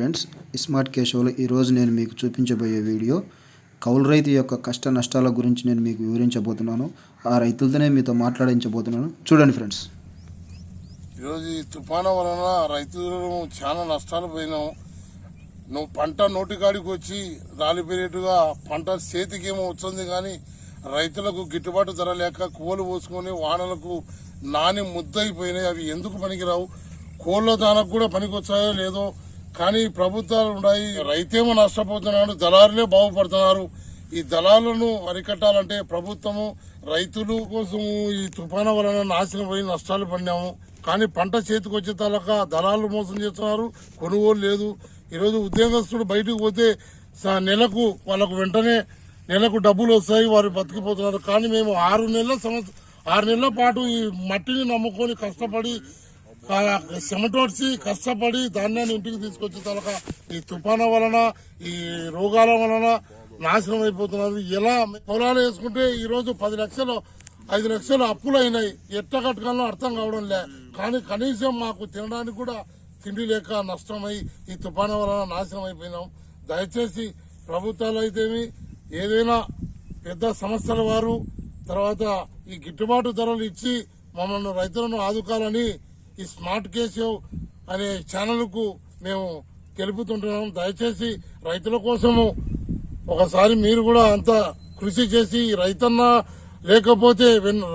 Friends smart కేషోలో ఈరోజు నేను మీకు చూపించబోయే వీడియో కౌలు రైతు యొక్క కష్ట నష్టాల గురించి నేను మీకు వివరించబోతున్నాను. ఆ రైతులతోనే మీతో మాట్లాడించబోతున్నాను. చూడండి ఫ్రెండ్స్. ఈరోజు ఈ తుఫాను వలన రైతులు చాలా నష్టాలు పోయినాం. నువ్వు పంట నోటికాడికి వచ్చి రాలిపోయేట్టుగా పంట చేతికేమో వచ్చింది కానీ రైతులకు గిట్టుబాటు ధర లేక కోలు పోసుకొని వానలకు నాని ముద్దయిపోయినాయి. అవి ఎందుకు పనికిరావు? కోళ్ళ దానికి కూడా పనికొచ్చాయో లేదో కానీ ప్రభుత్వాలు ఉన్నాయి. రైతేమో నష్టపోతున్నాడు దళారులే బాగుపడుతున్నారు. ఈ దళాలను అరికట్టాలంటే ప్రభుత్వము రైతులు కోసం ఈ తుఫాను వలన నాశనం పోయి నష్టాలు పడినాము. కానీ పంట చేతికి వచ్చే తలక దళాలు మోసం చేస్తున్నారు కొనుగోలు లేదు. ఈరోజు ఉద్యోగస్తుడు బయటకు పోతే నెలకు వాళ్ళకు వెంటనే నెలకు డబ్బులు వస్తాయి వారు బతికిపోతున్నారు. కానీ మేము ఆరు నెలల సంవత్సరం ఆరు నెలల పాటు ఈ మట్టిని నమ్ముకొని కష్టపడి చెమటోడ్చి కష్టపడి ధాన్యాన్ని ఇంటికి తీసుకొచ్చే తలక ఈ తుఫాను వలన ఈ రోగాల వలన నాశనం అయిపోతున్నారు ఎలా పొలాలు వేసుకుంటే ఈ రోజు పది లక్షలు ఐదు లక్షలు అప్పులు అయినాయి ఎట్ట కట్టుకోవాలో అర్థం కావడం లే. కానీ కనీసం మాకు తినడానికి కూడా తిండి లేక నష్టమై ఈ తుఫాను వలన నాశనం అయిపోయినాం. దయచేసి ప్రభుత్వాలు అయితేమి ఏదైనా పెద్ద సంస్థల వారు తర్వాత ఈ గిట్టుబాటు ధరలు ఇచ్చి మమ్మల్ని రైతులను ఆదుకోవాలని ఈ స్మార్ట్ కేశవ్ అనే ఛానల్కు మేము తెలుపుతుంటున్నాం. దయచేసి రైతుల కోసము ఒకసారి మీరు కూడా అంత కృషి చేసి రైతన్న లేకపోతే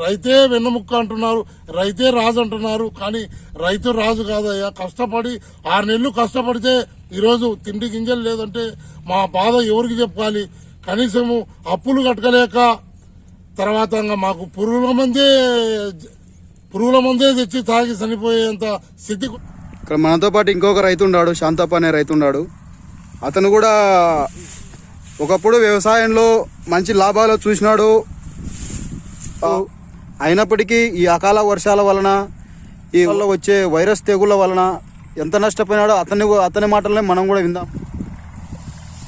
రైతే వెన్నముక్క అంటున్నారు రైతే రాజు అంటున్నారు కానీ రైతు రాజు కాదయ్యా. కష్టపడి ఆరు నెలలు కష్టపడితే ఈరోజు తిండి గింజలు లేదంటే మా బాధ ఎవరికి చెప్పాలి కనీసము అప్పులు కట్టలేక తర్వాత మాకు పురుగుల మందే పురుగుల మందే తెచ్చి తాగి చనిపోయేంత స్థితి ఇక్కడ మనతో పాటు ఇంకొక రైతు ఉన్నాడు శాంతప్ప అనే రైతు ఉన్నాడు. అతను కూడా ఒకప్పుడు వ్యవసాయంలో మంచి లాభాలు చూసినాడు. అయినప్పటికీ ఈ అకాల వర్షాల వలన ఈ వల్ల వచ్చే వైరస్ తెగుళ్ళ వలన ఎంత నష్టపోయినాడో అతని అతని మాటలనే మనం కూడా విందాం.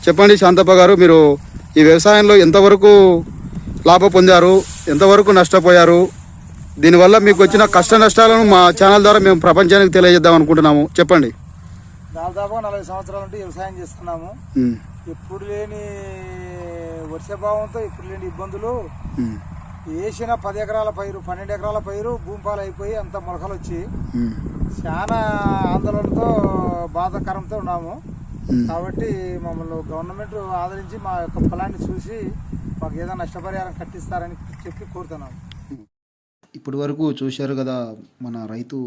చెప్పండి శాంతప్ప గారు మీరు ఈ వ్యవసాయంలో ఎంతవరకు లాభ పొందారు? ఎంతవరకు నష్టపోయారు? దీనివల్ల మీకు వచ్చిన కష్ట నష్టాలను మా ఛానల్ ద్వారా మేము ప్రపంచానికి తెలియజేద్దాం అనుకుంటున్నాము. చెప్పండి. దాదాపు నలభై సంవత్సరాల నుండి వ్యవసాయం చేస్తున్నాము. ఎప్పుడు లేని వర్షభావంతో ఎప్పుడు లేని ఇబ్బందులు. వేసిన పది ఎకరాల పైరు పన్నెండు ఎకరాల పైరు భూమిపాలు అయిపోయి అంత మొలకలు వచ్చి చాలా ఆందోళనతో బాధాకరంతో ఉన్నాము. కాబట్టి మమ్మల్ని గవర్నమెంట్ ఆదరించి మా యొక్క పొలాన్ని చూసి మాకు ఏదైనా నష్టపరిహారం కట్టిస్తారని చెప్పి కోరుతున్నాము. ఇప్పటి వరకు చూశారు కదా మన రైతు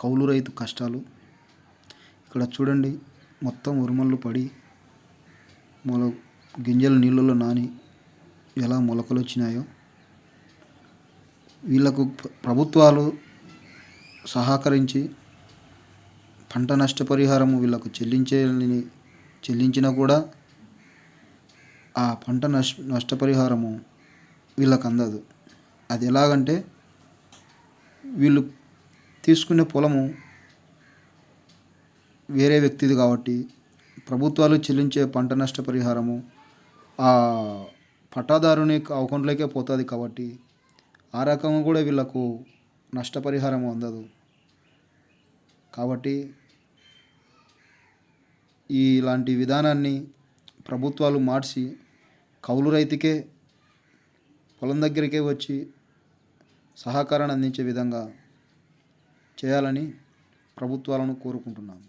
కౌలు రైతు కష్టాలు. ఇక్కడ చూడండి మొత్తం ఉరుమళ్ళు పడి మొల గింజలు నీళ్ళలో నాని ఎలా మొలకలు వచ్చినాయో. వీళ్ళకు ప్రభుత్వాలు సహకరించి పంట నష్టపరిహారము వీళ్ళకు చెల్లించే చెల్లించినా కూడా ఆ పంట నష్ట నష్టపరిహారము వీళ్ళకు అందదు. అది ఎలాగంటే వీళ్ళు తీసుకునే పొలము వేరే వ్యక్తిది కాబట్టి ప్రభుత్వాలు చెల్లించే పంట నష్టపరిహారము ఆ పట్టాదారుని అకౌంట్లోకే పోతుంది కాబట్టి ఆ రకంగా కూడా వీళ్ళకు నష్టపరిహారం అందదు. కాబట్టి ఈ ఇలాంటి విధానాన్ని ప్రభుత్వాలు మార్చి కౌలు రైతుకే పొలం దగ్గరికే వచ్చి సహకారాన్ని అందించే విధంగా చేయాలని ప్రభుత్వాలను కోరుకుంటున్నాము.